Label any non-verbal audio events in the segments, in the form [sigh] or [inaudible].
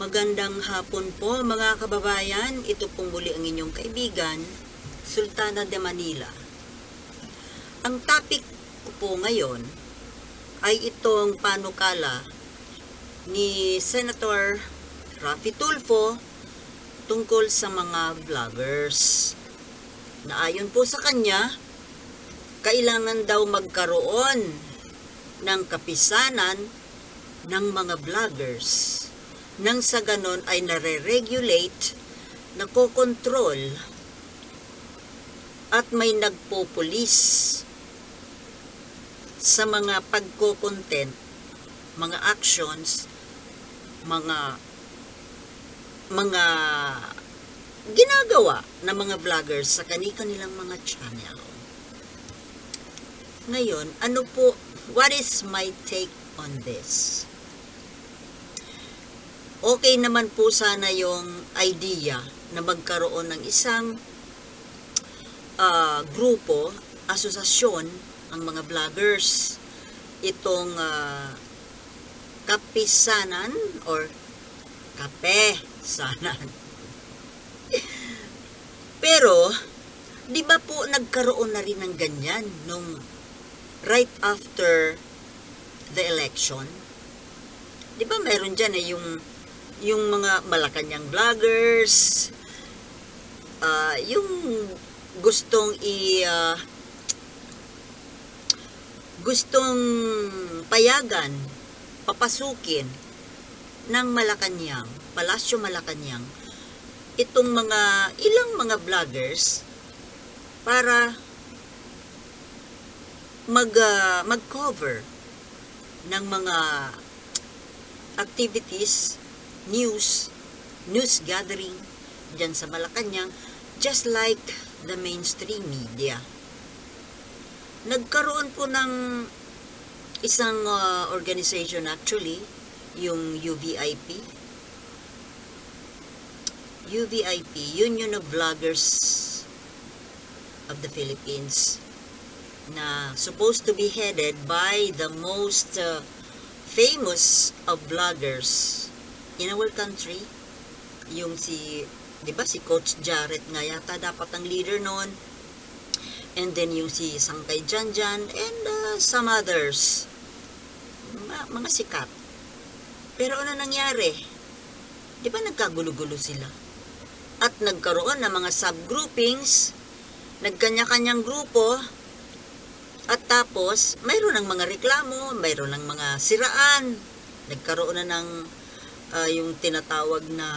Magandang hapon po mga kababayan. Ito pong muli ang inyong kaibigan, Sultana de Manila. Ang topic ko po ngayon ay itong panukala ni Senator Rafi Tulfo tungkol sa mga vloggers. Na ayon po sa kanya, kailangan daw magkaroon ng kapisanan ng mga vloggers nang sa ganon ay nare-regulate, nakokontrol, at may nagpopulis sa mga pagko-content, mga actions, mga mga ginagawa ng mga vloggers sa kani-kanilang mga channel. Ngayon, ano po, what is my take on this? Okay naman po sana yung idea na magkaroon ng isang ah, grupo, asosasyon, ang mga vloggers, itong ah, kapisanan or kape-sanan. [laughs] Pero, di ba po nagkaroon na rin ng ganyan nung right after the election? Di ba meron dyan eh yung yung mga Malacanang vloggers, ah, yung gustong i ah, gustong payagan, papasukin ng Malacanang, Palasyo Malacanang, itong mga ilang mga vloggers para mag ah, mag-cover ng mga activities news, news gathering dyan sa Malacanang, just like the mainstream media. Nagkaroon po ng isang uh, organization actually, yung UVIP. UVIP, Union of Vloggers of the Philippines, na supposed to be headed by the most uh, famous of vloggers in our country, yung si, di ba, si Coach Jarrett nga yata dapat ang leader noon. And then yung si Sangkay Janjan and uh, some others. Mga, mga sikat. Pero ano nangyari? Di ba nagkagulo-gulo sila? At nagkaroon ng mga subgroupings, nagkanya-kanyang grupo, at tapos, mayroon ng mga reklamo, mayroon ng mga siraan, nagkaroon na ng ah, yung tinatawag na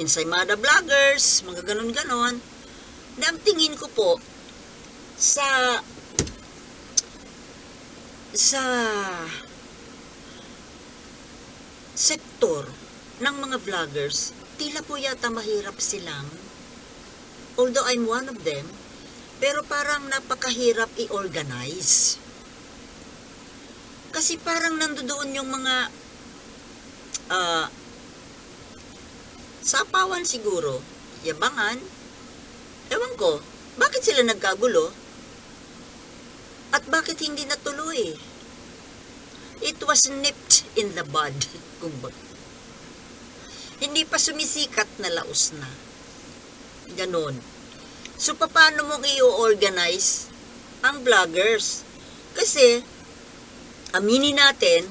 Ensaymada vloggers, mga ganon-ganon. Ang tingin ko po sa sa sektor ng mga vloggers, tila po yata mahirap silang although I'm one of them, pero parang napakahirap i-organize. Kasi parang nandoon yung mga ah, sapawan siguro, yabangan, ewan ko, bakit sila nagkagulo? At bakit hindi natuloy? It was nipped in the bud. [laughs] Hindi pa sumisikat na laos na. Ganon. So, paano mo i-organize ang vloggers? Kasi, aminin natin,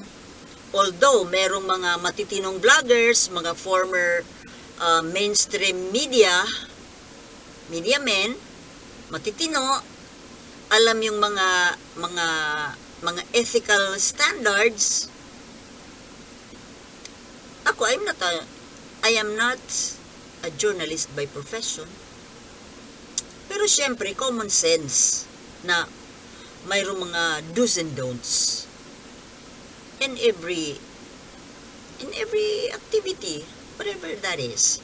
although merong mga matitinong vloggers, mga former uh, mainstream media, media men, matitino, alam yung mga mga mga ethical standards. Ako, I'm not a, I am not a journalist by profession. Pero syempre, common sense na mayroong mga do's and don'ts in every in every activity, whatever that is.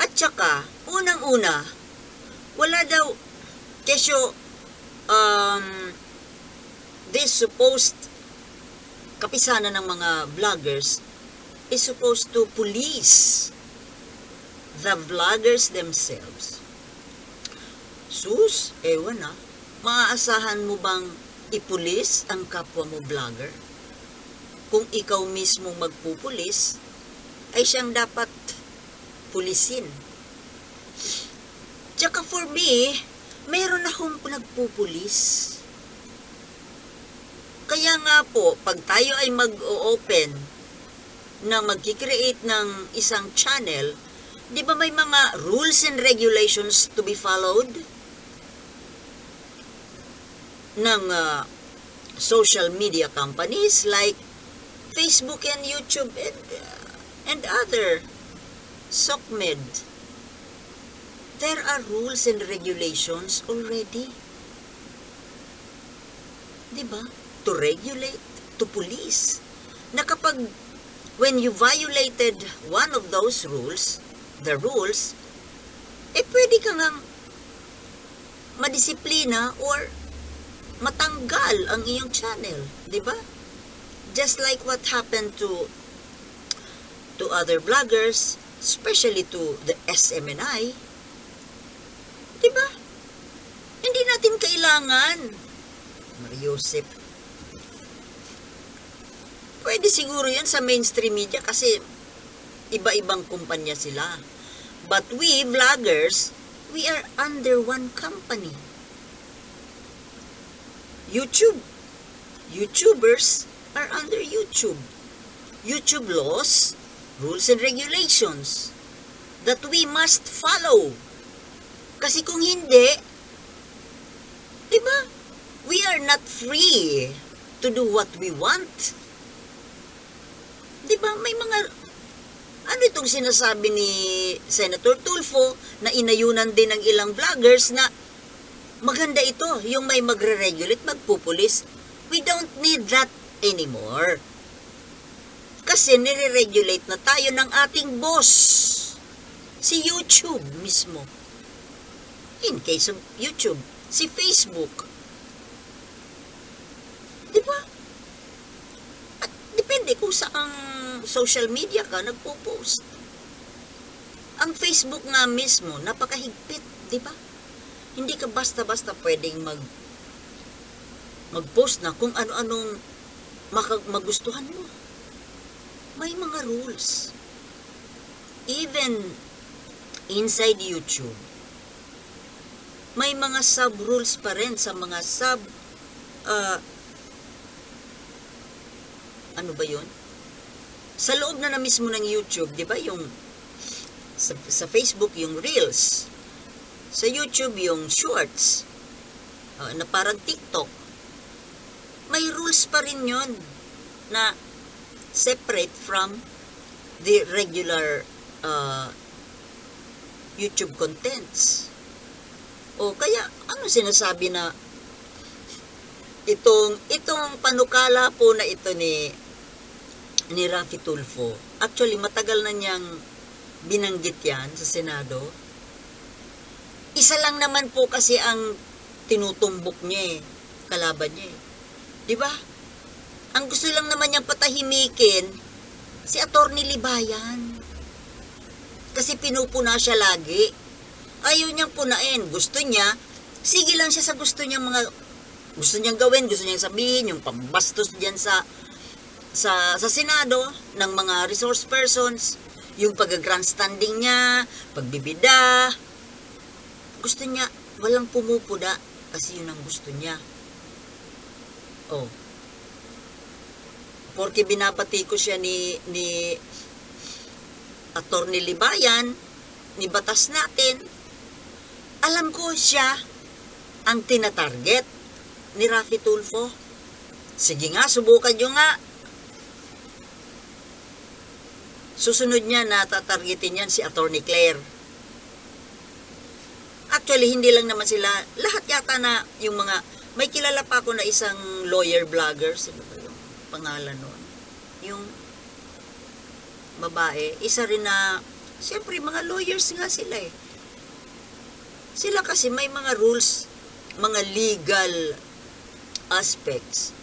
At saka, unang-una, wala daw, kesyo, um, this supposed kapisanan ng mga vloggers is supposed to police the vloggers themselves. Sus, ewan na, maaasahan mo bang ipulis ang kapwa mo vlogger? kung ikaw mismo magpupulis, ay siyang dapat pulisin. Tsaka for me, meron akong nagpupulis. Kaya nga po, pag tayo ay mag-open na mag-create ng isang channel, di ba may mga rules and regulations to be followed? Ng uh, social media companies like Facebook and YouTube and, uh, and other SOCMED. There are rules and regulations already. Diba? To regulate, to police. Na kapag when you violated one of those rules, the rules, eh pwede ka ngang madisiplina or matanggal ang iyong channel, 'di ba? Just like what happened to to other vloggers, especially to the SMNI. 'Di ba? Hindi natin kailangan Mariusip. Pwede siguro 'yan sa mainstream media kasi iba-ibang kumpanya sila. But we vloggers, we are under one company. YouTube. YouTubers are under YouTube. YouTube laws, rules and regulations that we must follow. Kasi kung hindi, di ba? We are not free to do what we want. Di ba? May mga ano itong sinasabi ni Senator Tulfo na inayunan din ng ilang vloggers na maganda ito, yung may magre-regulate, magpupulis. We don't need that anymore. Kasi nire-regulate na tayo ng ating boss. Si YouTube mismo. In case of YouTube, si Facebook. Di ba? At depende kung saang social media ka nagpo-post. Ang Facebook nga mismo, napakahigpit, di ba? Hindi ka basta-basta pwedeng mag mag-post na kung ano-anong magustuhan mo. May mga rules. Even inside YouTube, may mga sub-rules pa rin sa mga sub ah, ano ba yun? Sa loob na na mismo ng YouTube, di ba yung sa, sa Facebook yung Reels, sa YouTube yung Shorts, ah, na parang TikTok, may rules pa rin yun na separate from the regular uh, YouTube contents. O kaya, ano sinasabi na itong, itong panukala po na ito ni ni Rafi Tulfo, actually matagal na niyang binanggit yan sa Senado. Isa lang naman po kasi ang tinutumbok niya eh, kalaban niya eh. Di ba? Ang gusto lang naman niyang patahimikin, si Attorney Libayan. Kasi pinupuna siya lagi. Ayaw niyang punain. Gusto niya, sige lang siya sa gusto niyang mga, gusto niyang gawin, gusto niyang sabihin, yung pambastos diyan sa, sa, sa Senado, ng mga resource persons, yung pag-grandstanding niya, pagbibida. Gusto niya, walang pumupuda, kasi yun ang gusto niya. Oh. Porque binabati ko siya ni ni Attorney Libayan, ni batas natin. Alam ko siya ang tinatarget ni Rafi Tulfo. Sige nga, subukan nyo nga. Susunod niya na tatargetin yan si Attorney Claire. Actually, hindi lang naman sila, lahat yata na yung mga may kilala pa ako na isang lawyer vlogger, sino ba yung pangalan nun? Yung babae, isa rin na, siyempre mga lawyers nga sila eh. Sila kasi may mga rules, mga legal aspects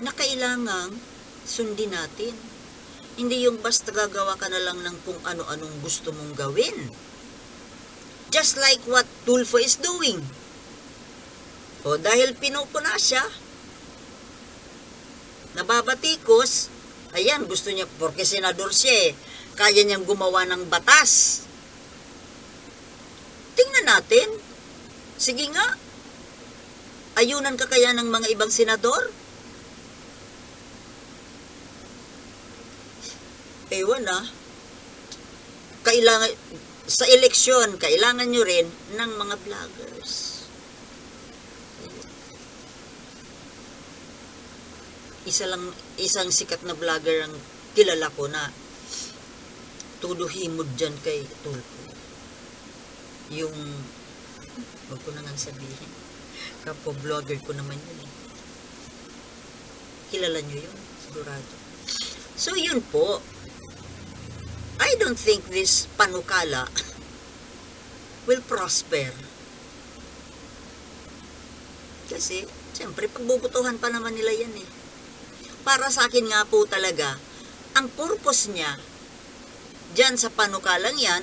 na kailangang sundin natin. Hindi yung basta gagawa ka na lang ng kung ano-anong gusto mong gawin. Just like what Tulfo is doing. O dahil pinupuna siya, nababatikos, Ayan, gusto niya, porque senador siya eh, kaya niyang gumawa ng batas. Tingnan natin. Sige nga. Ayunan ka kaya ng mga ibang senador? Ewan ah. Kailangan, sa eleksyon, kailangan nyo rin ng mga vloggers. Isa lang, isang sikat na vlogger ang kilala ko na tuduhimod dyan kay Tulpo. Yung, wag ko na nga sabihin, kapwa vlogger ko naman yun eh. Kilala nyo yun, sigurado. So yun po, I don't think this panukala will prosper. Kasi, siyempre, pagbubutuhan pa naman nila yan eh. Para sa akin nga po talaga, ang purpose niya, dyan sa panukalang yan,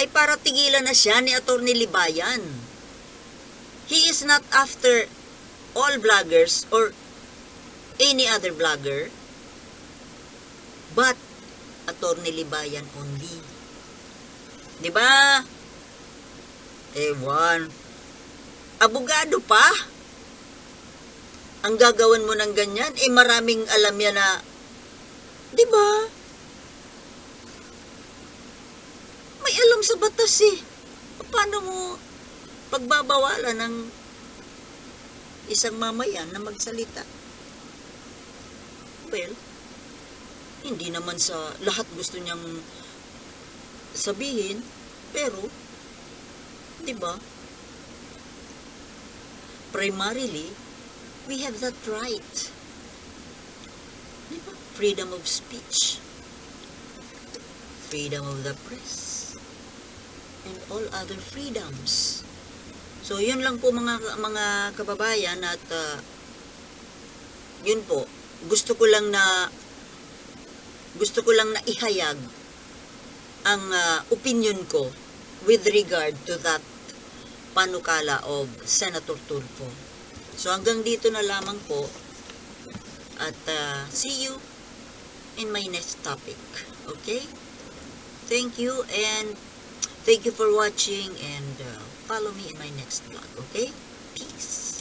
ay para tigilan na siya ni Atty. Libayan. He is not after all vloggers or any other vlogger, but Atty. Libayan only. Di ba? Ewan. Abogado pa? Ang gagawan mo ng ganyan, eh maraming alam yan na, di ba? May alam sa batas eh. Paano mo pagbabawalan ng isang mamayan na magsalita? Well, hindi naman sa lahat gusto niyang sabihin, pero, di ba? Primarily, we have that right. Di? Freedom of speech. Freedom of the press. And all other freedoms. So, yun lang po mga mga kababayan at uh, yun po. Gusto ko lang na gusto ko lang na ihayag ang uh, opinion ko with regard to that panukala of Senator Tulfo. So hanggang dito na lamang po at uh, see you in my next topic. Okay? Thank you and thank you for watching and uh, follow me in my next vlog. Okay?